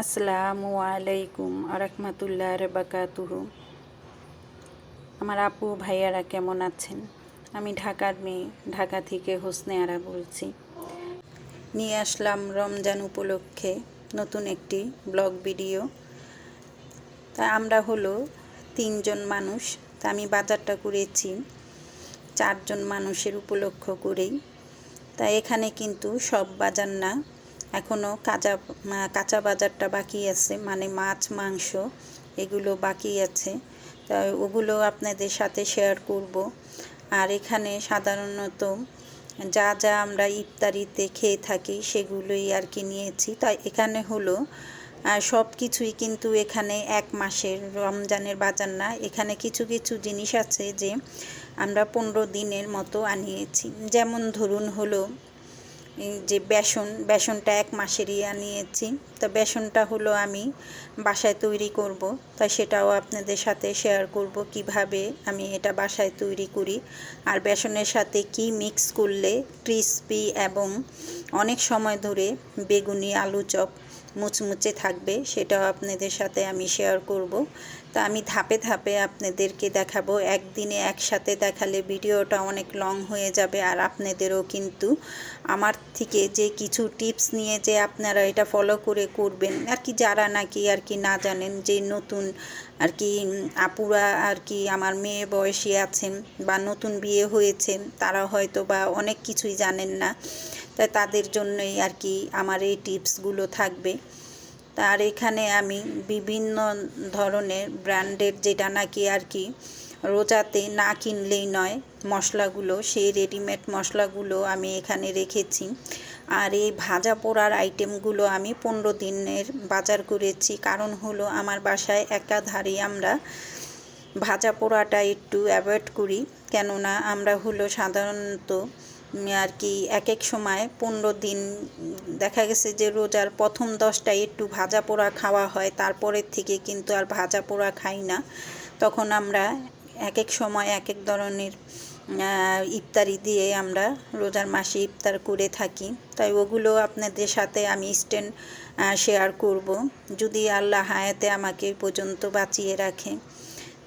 আসসালামু আলাইকুম আরহামতুল্লাহ বাকাতুহু আমার আপু ভাইয়ারা কেমন আছেন? আমি ঢাকার মেয়ে, ঢাকা থেকে হোসনে আরা বলছি। নিয়ে আসলাম রমজান উপলক্ষে নতুন একটি ব্লগ ভিডিও। তা আমরা হলো তিনজন মানুষ, তা আমি বাজারটা করেছি, চারজন মানুষের উপলক্ষ করেই। তা এখানে কিন্তু সব বাজার না এখনও কাঁচা কাঁচা বাজারটা বাকি আছে মানে মাছ, মাংস এগুলো বাকি আছে। তা ওগুলো আপনাদের সাথে শেয়ার করব। আর এখানে সাধারণত যা যা আমরা ইফতারিতে খেয়ে থাকি সেগুলোই আর কি নিয়েছি। তাই এখানে হলো সব কিছুই কিন্তু এখানে এক মাসের, রমজানের বাজার না। এখানে কিছু কিছু জিনিস আছে যে আমরা পনেরো দিনের মতো আনিয়েছি। যেমন ধরুন হলো যে বেসন, বেসনটা এক মাসেরই আনিয়েছি। তো বেসনটা হলো আমি বাসায় তৈরি করব। তাই সেটাও আপনাদের সাথে শেয়ার করব কীভাবে আমি এটা বাসায় তৈরি করি। আর বেসনের সাথে কি মিক্স করলে ক্রিসপি এবং অনেক সময় ধরে বেগুনি আলু চপ মুচমুচে থাকবে, সেটাও আপনাদের সাথে আমি শেয়ার করব। তা আমি ধাপে ধাপে আপনাদেরকে দেখাবো। একদিনে একসাথে দেখালে ভিডিওটা অনেক লং হয়ে যাবে আর আপনাদেরও কিন্তু আমার থেকে যে কিছু টিপস নিয়ে যে আপনারা এটা ফলো করে করবেন আর কি যারা নাকি আর কি না জানেন যে নতুন আর কি আপুরা আর কি আমার মেয়ে বয়সী আছেন বা নতুন বিয়ে হয়েছে, তারা হয়তো বা অনেক কিছুই জানেন না। তাই তাদের জন্যই আর কি আমার এই টিপসগুলো থাকবে। তার এখানে আমি বিভিন্ন ধরনের ব্র্যান্ডের যেটা নাকি আর কি রোজাতে না কিনলেই নয় মশলাগুলো, সেই রেডিমেড মশলাগুলো আমি এখানে রেখেছি। আর এই ভাজা পোড়ার আইটেমগুলো আমি পনেরো দিনের বাজার করেছি। কারণ হলো আমার বাসায় একাধারে আমরা ভাজা পোড়াটা একটু অ্যাভয়েড করি। কেননা আমরা হলো সাধারণত আর কি এক এক সময় পনেরো দিন, দেখা গেছে যে রোজার প্রথম দশটায় একটু ভাজা পোড়া খাওয়া হয় তারপরের থেকে কিন্তু আর ভাজা পোড়া খাই না। তখন আমরা এক এক সময় এক এক ধরনের ইফতারি দিয়ে আমরা রোজার মাসে ইফতার করে থাকি। তাই ওগুলো আপনাদের সাথে আমি স্ট্যান্ড শেয়ার করব। যদি আল্লাহ হায়াতে আমাকে পর্যন্ত বাঁচিয়ে রাখে।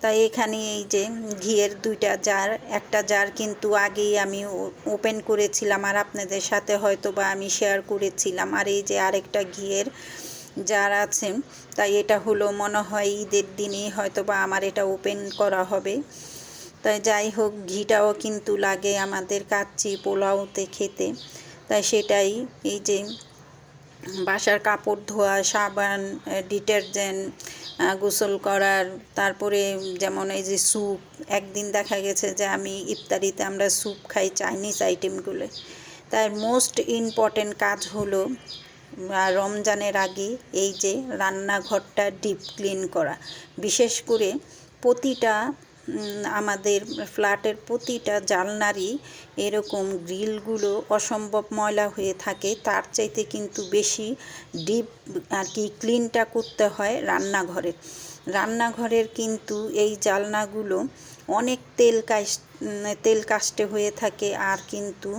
তাই এখানে এই যে ঘিয়ের দুইটা জার, একটা জার কিন্তু আগেই আমি ওপেন করেছিলাম আর আপনাদের সাথে হয়তো বা আমি শেয়ার করেছিলাম। আর এই যে আরেকটা ঘিয়ের জার আছে, তাই এটা হলো মনে হয় ঈদের দিনই হয়তো বা আমার এটা ওপেন করা হবে। তাই যাই হোক, ঘিটাও কিন্তু লাগে আমাদের কাচ্চি পোলাওতে খেতে। তাই সেটাই এই যে বাসার কাপড় ধোয়া, সাবান ডিটারজেন্ট গোসল করার, তারপরে যেমন এই যে স্যুপ, একদিন দেখা গেছে যে আমি ইফতারিতে আমরা স্যুপ খাই চাইনিজ আইটেমগুলো। তাই মোস্ট ইম্পর্টেন্ট কাজ হলো রমজানের আগে এই যে রান্নাঘরটা ডিপ ক্লিন করা। বিশেষ করে প্রতিটা আমাদের ফ্ল্যাটের প্রতিটা জালনারই এরকম গ্রিলগুলো অসম্ভব ময়লা হয়ে থাকে। তার চাইতে কিন্তু বেশি ডিপ আর কি ক্লিনটা করতে হয় রান্নাঘরের রান্নাঘরের কিন্তু এই জালনাগুলো অনেক তেল কাশ তেল কাস্টে হয়ে থাকে আর কিন্তু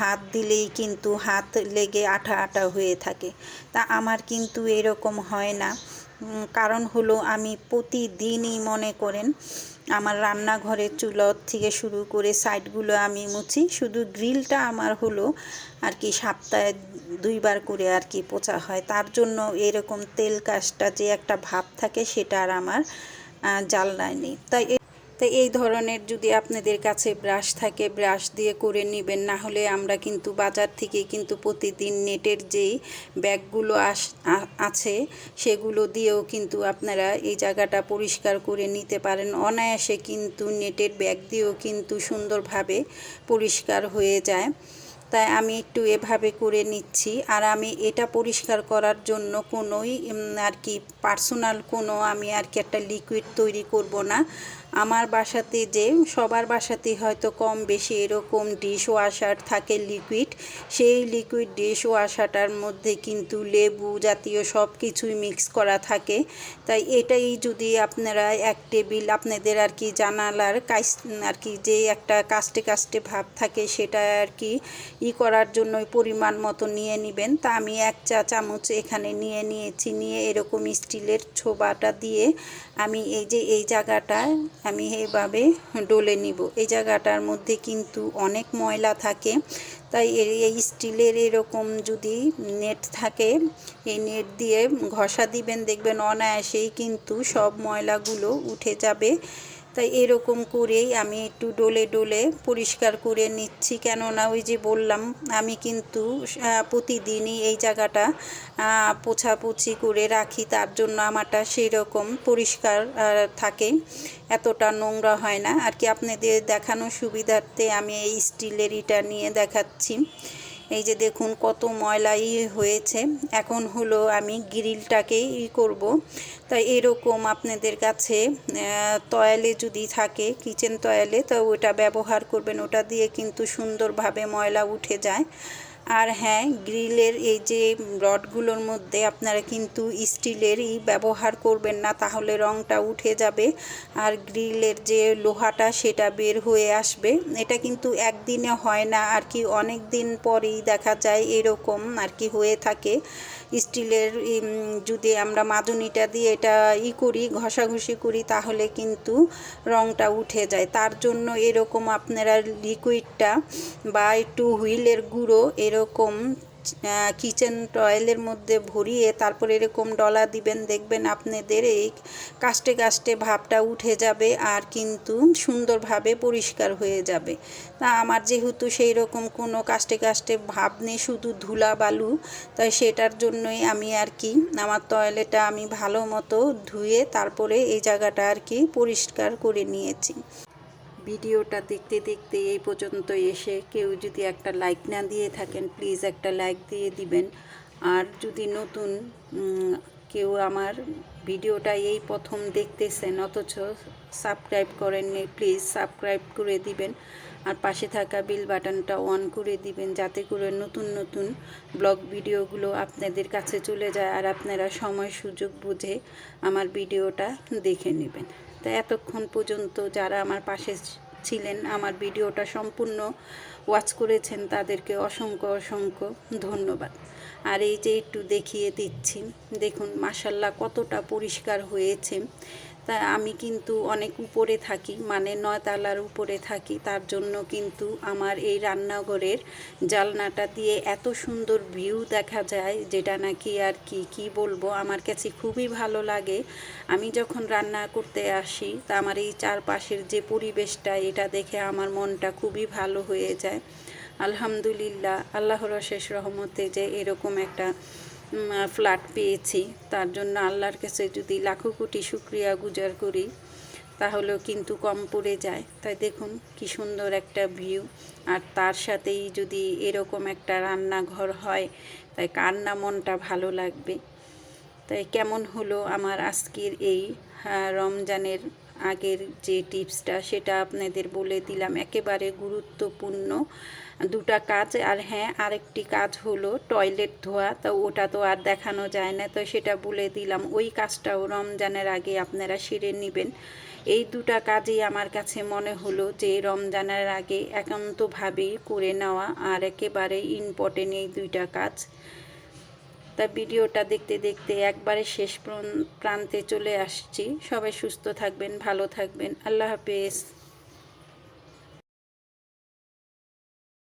হাত দিলেই কিন্তু হাত লেগে আঠা আঠা হয়ে থাকে। তা আমার কিন্তু এরকম হয় না। কারণ হলো আমি প্রতিদিনই মনে করেন আমার রান্নাঘরের চুলত থেকে শুরু করে সাইডগুলো আমি মুছি। শুধু গ্রিলটা আমার হলো আর কি সপ্তাহে দুইবার করে আর কি পোচা হয়। তার জন্য এরকম তেল কাজটা যে একটা ভাব থাকে সেটা আর আমার জাল নেই। তাই তো এই ধরনের যদি আপনাদের কাছে ব্রাশ থাকে, ব্রাশ দিয়ে করে নেবেন, না হলে আমরা কিন্তু বাজার থেকে কিন্তু প্রতিদিন নেটের যেই ব্যাগগুলো আস আছে, সেগুলো দিয়েও কিন্তু আপনারা এই জায়গাটা পরিষ্কার করে নিতে পারেন। অনায়াসে কিন্তু নেটের ব্যাগ দিয়েও কিন্তু সুন্দরভাবে পরিষ্কার হয়ে যায়। তাই আমি একটু এভাবে করে নিচ্ছি। আর আমি এটা পরিষ্কার করার জন্য কোনোই আর কি পার্সোনাল কোনো আমি আর কি একটা লিকুইড তৈরি করব না। আমার বাসাতে যে, সবার বাসাতে হয়তো কম বেশি এরকম ডিশ ওয়াশার থাকে লিকুইড সেই লিকুইড ডিশ ওয়াশারটার মধ্যে কিন্তু লেবু জাতীয় সব কিছুই মিক্স করা থাকে। তাই এটাই যদি আপনারা এক টেবিল আপনাদের আর কি জানালার কাজ আর কি যে একটা কাস্টে কাস্টে ভাব থাকে সেটা আর কি ই করার জন্য পরিমাণ মতো নিয়ে নেবেন। তা আমি এক চা চামচ এখানে নিয়ে নিয়েছি। নিয়ে এরকম স্টিলের ছোবাটা দিয়ে আমি এই যে এই জায়গাটায় আমি এইভাবে ডলে নিব। এই জায়গাটার মধ্যে কিন্তু অনেক ময়লা থাকে। তাই এই স্টিলের এরকম যদি নেট থাকে, এই নেট দিয়ে ঘষা দিবেন। দেখবেন অনায়াসেই কিন্তু সব ময়লাগুলো উঠে যাবে। তাই এরকম করেই আমি একটু ডলে ডলে পরিষ্কার করে নিচ্ছি। কেননা ওই যে বললাম, আমি কিন্তু প্রতিদিনই এই জায়গাটা পোছাপুছি করে রাখি। তার জন্য আমারটা সেই রকম পরিষ্কার থাকে। এতটা নোংরা হয় না। আর কি আপনাদের দেখানোর সুবিধার্থে আমি এই স্টিলের ইটা নিয়ে দেখাচ্ছি। এই যে দেখুন কত ময়লাই হয়েছে। এখন হলো আমি গ্রিলটাকে ই করব। তাই এরকম আপনাদের কাছে তয়ালে যদি থাকে, কিচেন তয়ালে, তো ওটা ব্যবহার করবেন। ওটা দিয়ে কিন্তু সুন্দরভাবে ময়লা উঠে যায়। আর হ্যাঁ গ্রিলের এই যে রডগুলোর মধ্যে আপনারা কিন্তু স্টিলেরই ব্যবহার করবেন না, তাহলে রঙটা উঠে যাবে আর গ্রিলের যে লোহাটা সেটা বের হয়ে আসবে। এটা কিন্তু একদিনে হয় না, আর কি অনেক দিন পরেই দেখা যায় এরকম আর কি হয়ে থাকে। স্টিলের যদি আমরা মাজুনিটা দিয়ে এটা ই করি, ঘষাঘষি করি, তাহলে কিন্তু রঙটা উঠে যায়। তার জন্য এরকম আপনারা লিকুইডটা বা একটু হুইলের গুঁড়ো এরকম কিচেন টয়েলের মধ্যে ভরিয়ে তারপর এরকম ডলা দিবেন, দেখবেন আপনাদের এই কাস্টে কাস্টে ভাবটা উঠে যাবে আর কিন্তু সুন্দরভাবে পরিষ্কার হয়ে যাবে। তা আমার যেহেতু সেই রকম কোনো কাস্টে কাস্টে ভাব নেই, শুধু ধুলা বালু, তাই সেটার জন্যই আমি আর কি আমার টয়লেটটা আমি ভালো মতো ধুয়ে তারপরে এই জায়গাটা আর কি পরিষ্কার করে নিয়েছি। ভিডিওটা দেখতে দেখতে এই পর্যন্ত এসে কেউ যদি একটা লাইক না দিয়ে থাকেন প্লিজ একটা লাইক দিয়ে দিবেন। আর যদি নতুন কেউ আমার ভিডিওটা এই প্রথম দেখতেছেন, অথচ সাবস্ক্রাইব করেননি প্লিজ সাবস্ক্রাইব করে দিবেন। আর পাশে থাকা বিল বাটনটা অন করে দিবেন, যাতে করে নতুন নতুন ব্লগ ভিডিওগুলো আপনাদের কাছে চলে যায় আর আপনারা সময়, সুযোগ বুঝে আমার ভিডিওটা দেখে নেবেন। তো এতক্ষণ পর্যন্ত যারা আমার পাশে ছিলেন, আমার ভিডিওটা সম্পূর্ণ ওয়াচ করেছেন, তাদেরকে অসংখ্য অসংখ্য ধন্যবাদ। আর এই যে একটু দেখিয়ে দিচ্ছি, দেখুন মাসাল্লাহ কতটা পরিষ্কার হয়েছে। তা আমি কিন্তু অনেক উপরে থাকি মানে নয়তলার উপরে থাকি, তার জন্য কিন্তু আমার এই রান্নাঘরের জালনাটা দিয়ে এত সুন্দর ভিউ দেখা যায়, যেটা নাকি আর কি কি বলব? আমার কাছে খুবই ভালো লাগে। আমি যখন রান্না করতে আসি, তা আমার এই চারপাশের যে পরিবেশটা, এটা দেখে আমার মনটা খুবই ভালো হয়ে যায়। আলহামদুলিল্লাহ, আল্লাহর শেষ রহমতে যে এরকম একটা ফ্ল্যাট পেয়েছি, তার জন্য আল্লাহর কাছে যদি লাখো কোটি শুক্রিয়া গুজার করি, তাহলেও কিন্তু কম পড়ে যায়। তাই দেখুন কি সুন্দর একটা ভিউ আর তার সাথেই যদি এরকম একটা রান্নাঘর হয়, তাই কার না মনটা ভালো লাগবে? তাই কেমন হলো আমার আজকের এই রমজানের আগের যে টিপসটা, সেটা আপনাদের বলে দিলাম। একেবারে গুরুত্বপূর্ণ দুটা কাজ। আর হ্যাঁ আরেকটি কাজ হলো টয়লেট ধোয়া। তো ওটা তো আর দেখানো যায় না। তো সেটা বলে দিলাম। ওই কাজটাও রমজানের আগে আপনারা সেরে নেবেন। এই দুটা কাজই আমার কাছে মনে হলো যে রমজানের আগে একান্তভাবেই করে নেওয়া আর একেবারে ইম্পর্টেন্ট এই দুইটা কাজ। তা ভিডিওটা দেখতে দেখতে একবারে শেষ প্রান্তে চলে আসছি। সবাই সুস্থ থাকবেন, ভালো থাকবেন। আল্লাহ হাফেজ।